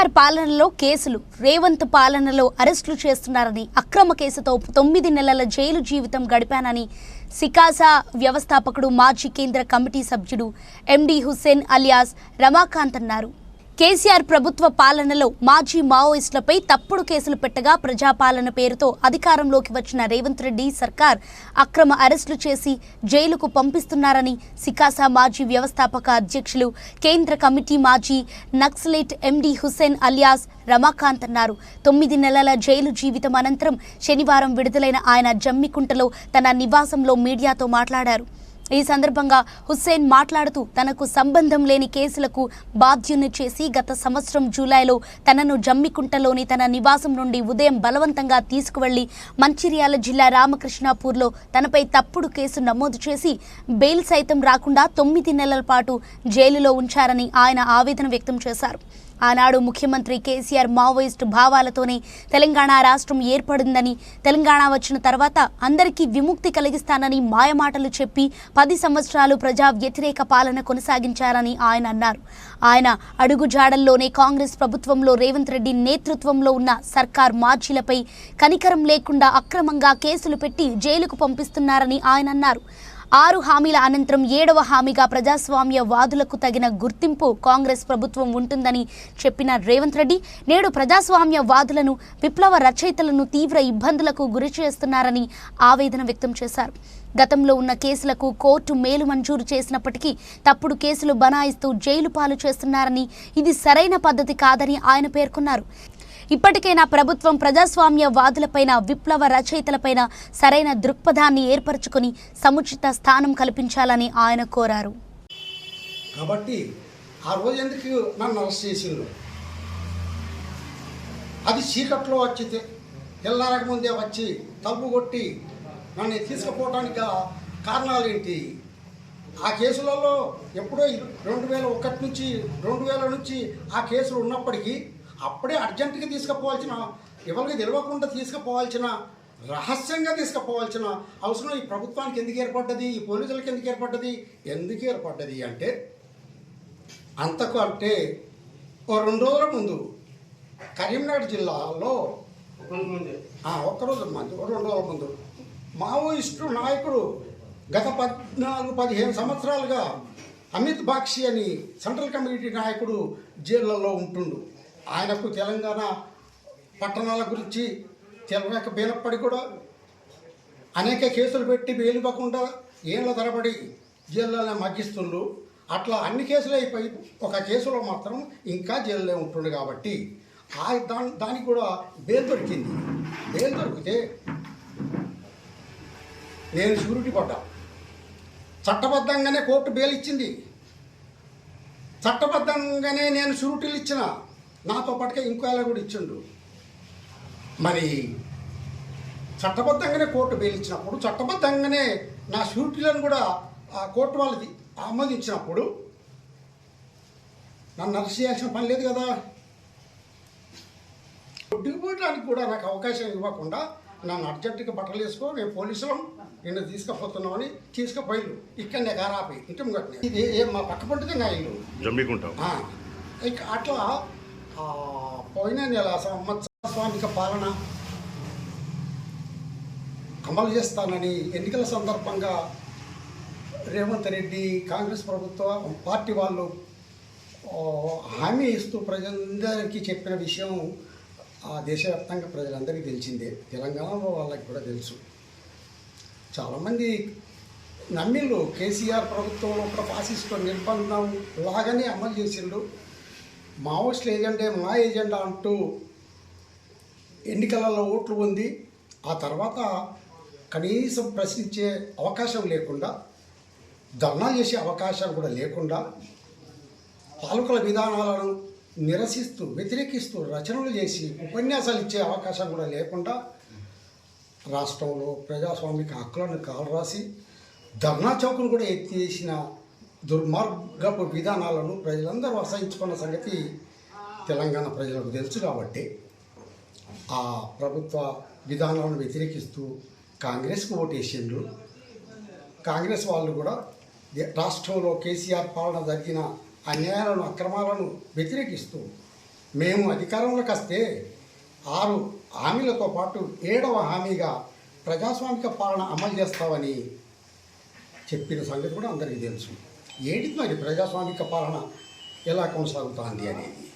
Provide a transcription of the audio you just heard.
కేసీఆర్ పాలనలో కేసులు రేవంత్ పాలనలో అరెస్టులు చేస్తున్నారని అక్రమ కేసుతో తొమ్మిది నెలల జైలు జీవితం గడిపానని సికాసా వ్యవస్థాపకుడు మాజీ కేంద్ర కమిటీ సభ్యుడు ఎండి హుస్సేన్ అలియాస్ రమాకాంత్ అన్నారు. కేసీఆర్ ప్రభుత్వ పాలనలో మాజీ మావోయిస్టులపై తప్పుడు కేసులు పెట్టగా ప్రజాపాలన పేరుతో అధికారంలోకి వచ్చిన రేవంత్ రెడ్డి సర్కార్ అక్రమ అరెస్టులు చేసి జైలుకు పంపిస్తున్నారని సికాసా మాజీ వ్యవస్థాపక అధ్యక్షులు కేంద్ర కమిటీ మాజీ నక్సలేట్ ఎండి హుస్సేన్ అలియాస్ రమాకాంత్ అన్నారు. తొమ్మిది నెలల జైలు జీవితం అనంతరం శనివారం విడుదలైన ఆయన జమ్మికుంటలో తన నివాసంలో మీడియాతో మాట్లాడారు. ఈ సందర్భంగా హుస్సేన్ మాట్లాడుతూ తనకు సంబంధం లేని కేసులకు బాధ్యుని చేసి గత సంవత్సరం జూలైలో తనను జమ్మికుంటలోని తన నివాసం నుండి ఉదయం బలవంతంగా తీసుకువెళ్ళి మంచిర్యాల జిల్లా రామకృష్ణాపూర్లో తనపై తప్పుడు కేసు నమోదు చేసి బెయిల్ సైతం రాకుండా తొమ్మిది నెలల పాటు జైలులో ఉంచారని ఆయన ఆవేదన వ్యక్తం చేశారు. ఆనాడు ముఖ్యమంత్రి కేసీఆర్ మావోయిస్టు భావాలతోనే తెలంగాణ రాష్ట్రం ఏర్పడిందని తెలంగాణ వచ్చిన తర్వాత అందరికీ విముక్తి కలిగిస్తానని మాయమాటలు చెప్పి పది సంవత్సరాలు ప్రజా వ్యతిరేక పాలన కొనసాగించారని ఆయన అన్నారు. ఆయన అడుగుజాడల్లోనే కాంగ్రెస్ ప్రభుత్వంలో రేవంత్ రెడ్డి నేతృత్వంలో ఉన్న సర్కార్ మార్చిలపై కనికరం లేకుండా అక్రమంగా కేసులు పెట్టి జైలుకు పంపిస్తున్నారని ఆయన అన్నారు. ఆరు హామీల అనంతరం ఏడవ హామీగా ప్రజాస్వామ్య వాదులకు తగిన గుర్తింపు కాంగ్రెస్ ప్రభుత్వం ఉంటుందని చెప్పిన రేవంత్ రెడ్డి నేడు ప్రజాస్వామ్య వాదులను విప్లవ రచయితలను తీవ్ర ఇబ్బందులకు గురి చేస్తున్నారని ఆవేదన వ్యక్తం చేశారు. గతంలో ఉన్న కేసులకు కోర్టు మేలు మంజూరు చేసినప్పటికీ తప్పుడు కేసులు బనాయిస్తూ జైలు పాలు చేస్తున్నారని ఇది సరైన పద్ధతి కాదని ఆయన పేర్కొన్నారు. ఇప్పటికైనా ప్రభుత్వం ప్రజాస్వామ్య వాదులపైన విప్లవ రచయితలపైన సరైన దృక్పథాన్ని ఏర్పరచుకుని సముచిత స్థానం కల్పించాలని ఆయన కోరారు. కాబట్టి ఆ రోజు ఎందుకు నన్ను అరెస్ట్ చేసిండ్రు? అది చీకట్లో వచ్చి తెల్లారక ముందే వచ్చి తలుపు కొట్టి నన్ను తీసుకుపోవడానికి కారణాలు ఏంటి ఆ కేసులలో ఎప్పుడో రెండు వేల ఒకటి నుంచి రెండు వేల నుంచి ఆ కేసులు ఉన్నప్పటికీ అప్పుడే అర్జెంటుగా తీసుకుపోవాల్సిన ఎవరికి తెలియకుండా తీసుకుపోవాల్సిన రహస్యంగా తీసుకుపోవాల్సిన అవసరం ఈ ప్రభుత్వానికి ఎందుకు ఏర్పడ్డది ఈ పోలీసులకు ఎందుకు ఏర్పడ్డది ఎందుకు ఏర్పడ్డది అంటే అంతకు అంటే ఓ రెండు రోజుల ముందు కరీంనగర్ జిల్లాలో ఆ, ఒక్కరోజు మంది రెండు రోజుల ముందు మావోయిస్టు నాయకుడు గత పద్నాలుగు పదిహేను సంవత్సరాలుగా అమిత్ బాక్షి అని సెంట్రల్ కమిటీ నాయకుడు జైళ్ళలో ఉంటుండు. ఆయనకు తెలంగాణ పట్టణాల గురించి తెలవక బీలప్పటి కూడా అనేక కేసులు పెట్టి బెయిలివ్వకుండా ఏళ్ళ తరబడి జైల్లోనే మగ్గిస్తుండ్రు. అట్లా అన్ని కేసులు అయిపోయి ఒక కేసులో మాత్రం ఇంకా జైల్లో ఉంటుండే కాబట్టి ఆ దాని దానికి కూడా బెయిల్ దొరికింది. బెయిల్ దొరికితే నేను షూరిటీ పడ్డా. చట్టబద్ధంగానే కోర్టు బెయిల్ ఇచ్చింది. చట్టబద్ధంగానే నేను షూరిటీలు ఇచ్చిన. నాతో పాటుగా ఇంకో ఆయన కూడా ఇచ్చిండు. మరి చట్టబద్ధంగానే కోర్టు బెయిల్ ఇచ్చినప్పుడు చట్టబద్ధంగానే నా షూరిటీలను కూడా ఆ కోర్టు వాళ్ళది ఆమోదించినప్పుడు నన్ను అరెస్ట్ చేయాల్సిన పని లేదు కదా. కొట్టుకుపోవడానికి కూడా నాకు అవకాశం ఇవ్వకుండా నన్ను అర్జెంటుగా బట్టలు వేసుకో నేను పోలీసులం నిన్ను తీసుకుపోతున్నామని తీసుకుపోయిళ్ళు ఇక్కడనే గారాపి ఇంటి ముంగట్నే. ఇది ఏ మా పక్క పంటదే నా ఇల్లు. జమ్మికుంటాం ఆ, ఇక అట్లా పోయిన నెల సంవత్సర స్వామిక పాలన అమలు చేస్తానని ఎన్నికల సందర్భంగా రేవంత్ రెడ్డి కాంగ్రెస్ ప్రభుత్వ పార్టీ వాళ్ళు హామీ ఇస్తూ ప్రజలందరికీ చెప్పిన విషయం ఆ దేశవ్యాప్తంగా ప్రజలందరికీ తెలిసిందే. తెలంగాణలో వాళ్ళకి కూడా తెలుసు. చాలామంది నమ్మిళ్ళు. కేసీఆర్ ప్రభుత్వంలో కూడా ఫాసిస్టు నిర్బంధం లాగానే అమలు చేసిండు. మావోయిస్టుల ఏజెండే మా ఏజెండా అంటూ ఎన్నికలలో ఓట్లు పొంది ఆ తర్వాత కనీసం ప్రశ్నించే అవకాశం లేకుండా ధర్నాలు చేసే అవకాశం కూడా లేకుండా పాలకుల విధానాలను నిరసిస్తూ వ్యతిరేకిస్తూ రచనలు చేసి ఉపన్యాసాలు ఇచ్చే అవకాశం కూడా లేకుండా రాష్ట్రంలో ప్రజాస్వామిక హక్కులను కాలరాసి ధర్నా చౌకును కూడా ఎత్తేసిన దుర్మార్గపు విధానాలను ప్రజలందరూ అసహించుకున్న సంగతి తెలంగాణ ప్రజలకు తెలుసు కాబట్టి ఆ ప్రభుత్వ విధానాలను వ్యతిరేకిస్తూ కాంగ్రెస్కు ఓటేసిండ్రు. కాంగ్రెస్ వాళ్ళు కూడా రాష్ట్రంలో కేసీఆర్ పాలన జరిగిన అన్యాయాలను అక్రమాలను వ్యతిరేకిస్తూ మేము అధికారంలోకి వస్తే ఆరు హామీలతో పాటు ఏడవ హామీగా ప్రజాస్వామిక పాలన అమలు చేస్తామని చెప్పిన సంగతి కూడా అందరికీ తెలుసు. ఏంటిది మరి ప్రజాస్వామిక పాలన ఎలా కొనసాగుతోంది అనేది?